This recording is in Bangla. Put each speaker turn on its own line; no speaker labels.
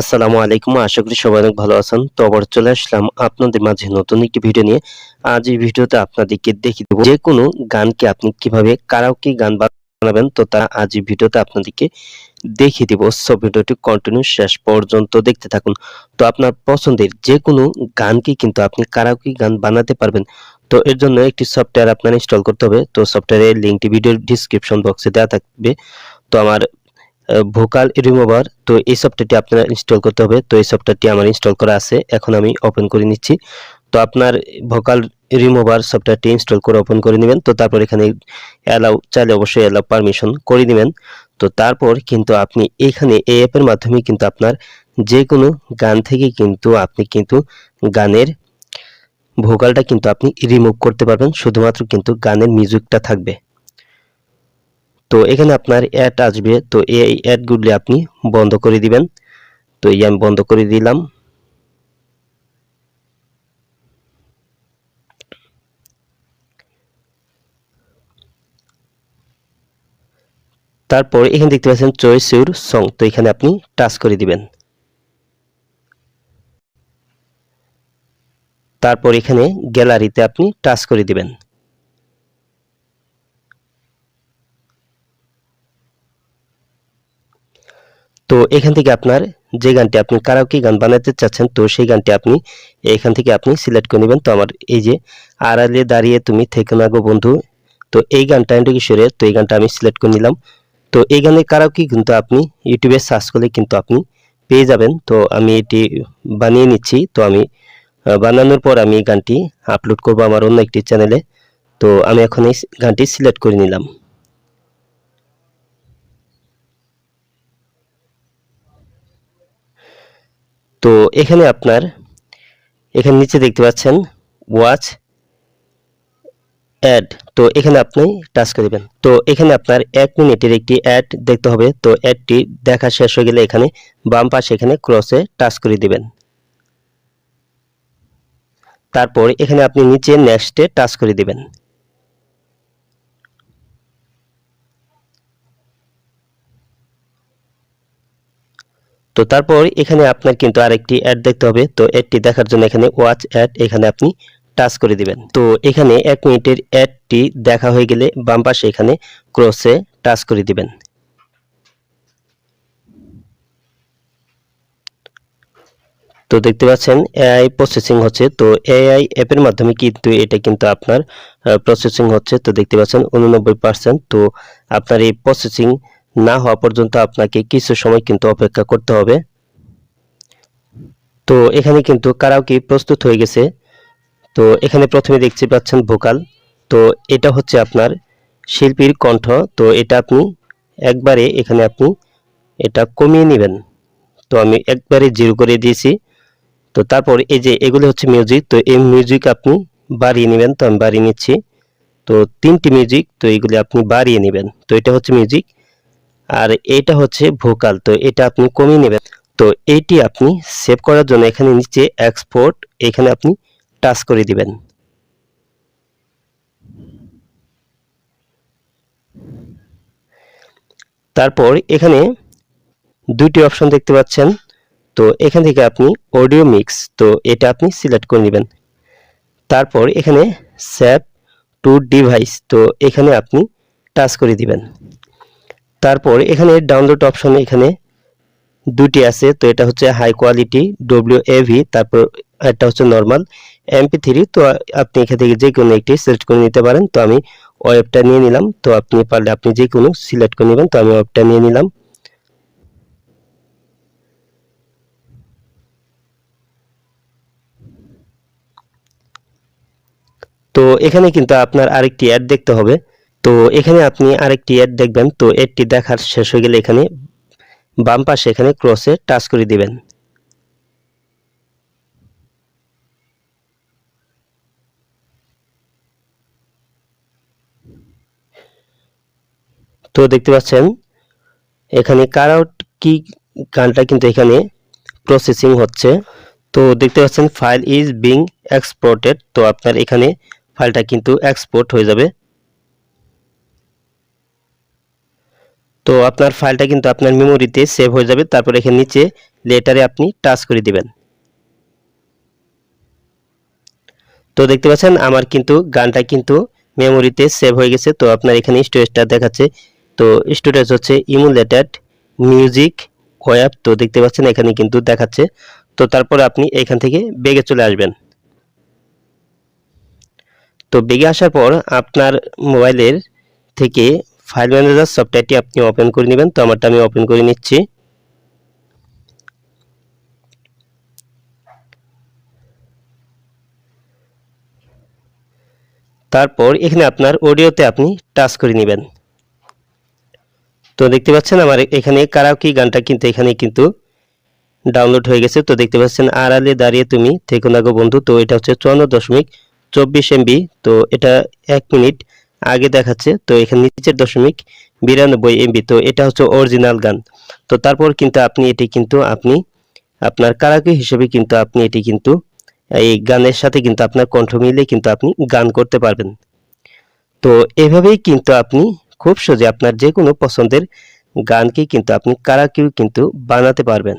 আসসালামু আলাইকুম, আশা করি সবাই অনেক ভালো আছেন। তো আবার চলে আসলাম আপনাদের মাঝে নতুন একটি ভিডিও নিয়ে। আজ এই ভিডিওতে আপনাদেরকে দেখিয়ে দেবো যে কোনো গানকে আপনি কীভাবে কারাওকে গান বানাবেন, তো তা আজ এই ভিডিওতে আপনাদেরকে দেখিয়ে দেবো। সব ভিডিওটি কন্টিনিউ শেষ পর্যন্ত দেখতে থাকুন। তো আপনার পছন্দের যে কোনো গানকে কিন্তু আপনি কারাওকে গান বানাতে পারবেন। তো এর জন্য একটি সফটওয়্যার আপনার ইনস্টল করতে হবে। তো সফটওয়্যারের লিঙ্কটি ভিডিওর ডিসক্রিপশন বক্সে দেওয়া থাকবে। তো আমার ভোকাল রিমুভার, তো এই সফটওয়্যারটি আপনারা ইনস্টল করতে হবে। তো এই সফটওয়্যারটি আমার ইনস্টল করা আছে, এখন আমি ওপেন করে নিচ্ছি। তো আপনার ভোকাল রিমুভার সফটওয়্যারটি ইনস্টল করে ওপেন করে নেবেন। তো তারপর এখানে অ্যালাউ চাইলে অবশ্যই অ্যালাউ পারমিশন করে নেবেন। তো তারপর কিন্তু আপনি এখানে এই অ্যাপের মাধ্যমে কিন্তু আপনার যে কোনো গান থেকে কিন্তু আপনি কিন্তু গানের ভোকালটা কিন্তু আপনি রিমুভ করতে পারবেন। শুধুমাত্র কিন্তু গানের মিউজিকটা থাকবে। তো এখানে আপনার অ্যাড আসবে। তো এই অ্যাডগুলি আপনি বন্ধ করে দিবেন। তো এই আমি বন্ধ করে দিলাম। তারপর এখানে দেখতে পাচ্ছেন চয়েস ইউর সং তো এখানে আপনি টাচ করে দিবেন। তারপর এখানে গ্যালারিতে আপনি টাচ করে দিবেন। তো এখান থেকে আপনার যে গানটি আপনি কারাওকে গান বানাতে চাচ্ছেন, তো সেই গানটি আপনি এখান থেকে আপনি সিলেক্ট করে নেবেন। তো আমার এই যে আড়ালে দাঁড়িয়ে তুমি থেকে না গো বন্ধু, তো এই গানটা কিশোরে তো এই গানটা আমি সিলেক্ট করে নিলাম। তো এই গানের কারাওকে কিন্তু আপনি ইউটিউবে সার্চ করলে কিন্তু আপনি পেয়ে যাবেন। তো আমি এটি বানিয়ে নিচ্ছি। তো আমি বানানোর পর আমি এই গানটি আপলোড করব আমার অন্য একটি চ্যানেলে তো আমি এখন এই গানটি সিলেক্ট করে নিলাম। তো এখানে আপনার, এখানে নিচে দেখতে পাচ্ছেন ওয়াচ অ্যাড তো এখানে আপনি টাচ করে দেবেন। তো এখানে আপনার এক মিনিটের একটি অ্যাড দেখতে হবে, তো অ্যাডটি দেখা শেষ হয়ে গেলে এখানে বাম পাশে এখানে ক্রসে টাচ করে দিবেন। তারপর এখানে আপনি নিচে নেক্সটে টাচ করে দিবেন। তো তারপর এখানে আপনার কিন্তু আরেকটি অ্যাড দেখতে হবে। তো অ্যাডটি দেখার জন্য এখানে ওয়াচ অ্যাড এখানে আপনি টাচ করে দিবেন। তো এখানে এক মিনিটের অ্যাডটি দেখা হয়ে গেলে বাম পাশে এখানে ক্রসে টাচ করে দিবেন। তো দেখতে পাচ্ছেন এআই প্রসেসিং হচ্ছে। তো এআই অ্যাপের মাধ্যমে কিন্তু এটা কিন্তু আপনার প্রসেসিং হচ্ছে। তো দেখতে পাচ্ছেন উননব্বই পার্সেন্ট তো আপনার এই প্রসেসিং না হওয়া পর্যন্ত আপনাকে কিছু সময় কিন্তু অপেক্ষা করতে হবে। তো এখানে কিন্তু কারাওকে প্রস্তুত হয়ে গেছে। তো এখানে প্রথমে দেখতে পাচ্ছেন ভোকাল। তো এটা হচ্ছে আপনার শিল্পীর কণ্ঠ। তো এটা আপনি একবারে এখানে আপনি এটা কমিয়ে নেবেন। তো আমি একবারে জিরো করে দিয়েছি। তো তারপর এই যে এগুলো হচ্ছে মিউজিক, তো এই মিউজিক আপনি বাড়িয়ে নেবেন। তো আমি বাড়িয়ে নিচ্ছি। তো তিনটি মিউজিক, তো এইগুলি আপনি বাড়িয়ে নেবেন। তো এটা হচ্ছে মিউজিক। আর এটা হচ্ছে ভোকাল, তো এটা আপনি কমিয়ে নেবেন। তো এইটি আপনি সেভ করার জন্য এখানে নিচে এক্সপোর্ট এখানে আপনি টাচ করে দিবেন। তারপর এখানে দুইটি অপশন দেখতে পাচ্ছেন, তো এখান থেকে আপনি অডিও মিক্স তো এটা আপনি সিলেক্ট করে নেবেন। তারপর এখানে স্যাপ টু ডিভাইস তো এখানে আপনি টাচ করে দিবেন। তারপর এখানে ডাউনলোড অপশন এখানে দুটি আছে, তো এটা হচ্ছে হাই কোয়ালিটি ডব্লিউ এভি তারপর একটা হচ্ছে নর্মাল এমপি থ্রি তো আপনি এখান থেকে যে কোনো একটি সিলেক্ট করে নিতে পারেন। তো আমি ওয়েবটা নিয়ে নিলাম, তো আপনি পারলে আপনি যে কোনো সিলেক্ট করে নেবেন, তো আমি ওয়েবটা নিয়ে নিলাম। তো এখানে কিন্তু আপনার আরেকটি অ্যাড দেখতে হবে। তো এখানে আপনি আরেকটি অ্যাড দেখবেন। তো অ্যাডটি দেখার শেষ হয়ে গেলে এখানে বাম পাশে এখানে ক্রসে টাচ করে দিবেন। তো দেখতে পাচ্ছেন, এখানে কারাউট কি গানটা কিন্তু এখানে প্রসেসিং হচ্ছে। তো দেখতে পাচ্ছেন ফাইল ইজ বিং এক্সপোর্টেড তো আপনার এখানে ফাইলটা কিন্তু এক্সপোর্ট হয়ে যাবে। তো আপনার ফাইলটা কিন্তু আপনার মেমোরিতে সেভ হয়ে যাবে। তারপর এখানে নিচে লেটারে আপনি টাচ করে দিবেন। তো দেখতে পাচ্ছেন, আমার কিন্তু গানটা কিন্তু মেমোরিতে সেভ হয়ে গেছে। তো আপনার এখানে স্টোরেজটা দেখাচ্ছে। তো স্টোরেজ হচ্ছে ইমুলেটেড মিউজিক ওয়েব তো দেখতে পাচ্ছেন, এখানে কিন্তু দেখাচ্ছে। তো তারপর আপনি এখান থেকে বেগে চলে আসবেন। তো বেগে আসার পর আপনার মোবাইলের থেকে ফাইল ম্যানেজার সফটওয়্যারটি আপনি ওপেন করে নেবেন। তো আমারটা আমি ওপেন করে নিচ্ছি। তারপর এখানে আপনার অডিওতে আপনি টাচ করে নেবেন। তো দেখতে পাচ্ছেন আমার এখানে কারাওকি গানটা কিন্তু এখানে কিন্তু ডাউনলোড হয়ে গেছে। তো দেখতে পাচ্ছেন আড়ালে দাঁড়িয়ে তুমি থেকো না গো বন্ধু। তো এটা হচ্ছে চুয়ান্ন দশমিক চব্বিশ এমবি তো এটা এক মিনিট আগে দেখাচ্ছে, তো এখানে নিচের দশমিক বিরানব্বই এমবি তো এটা হচ্ছে অরিজিনাল গান। তো তারপর কিন্তু আপনি এটি কিন্তু আপনি আপনার কারাকি হিসেবে কিন্তু আপনি এটি কিন্তু এই গানের সাথে কিন্তু আপনার কণ্ঠ মিলে কিন্তু আপনি গান করতে পারবেন। তো এভাবেই কিন্তু আপনি খুব সহজে আপনার যে কোনো পছন্দের গানকে কিন্তু আপনি কারাকিও কিন্তু বানাতে পারবেন।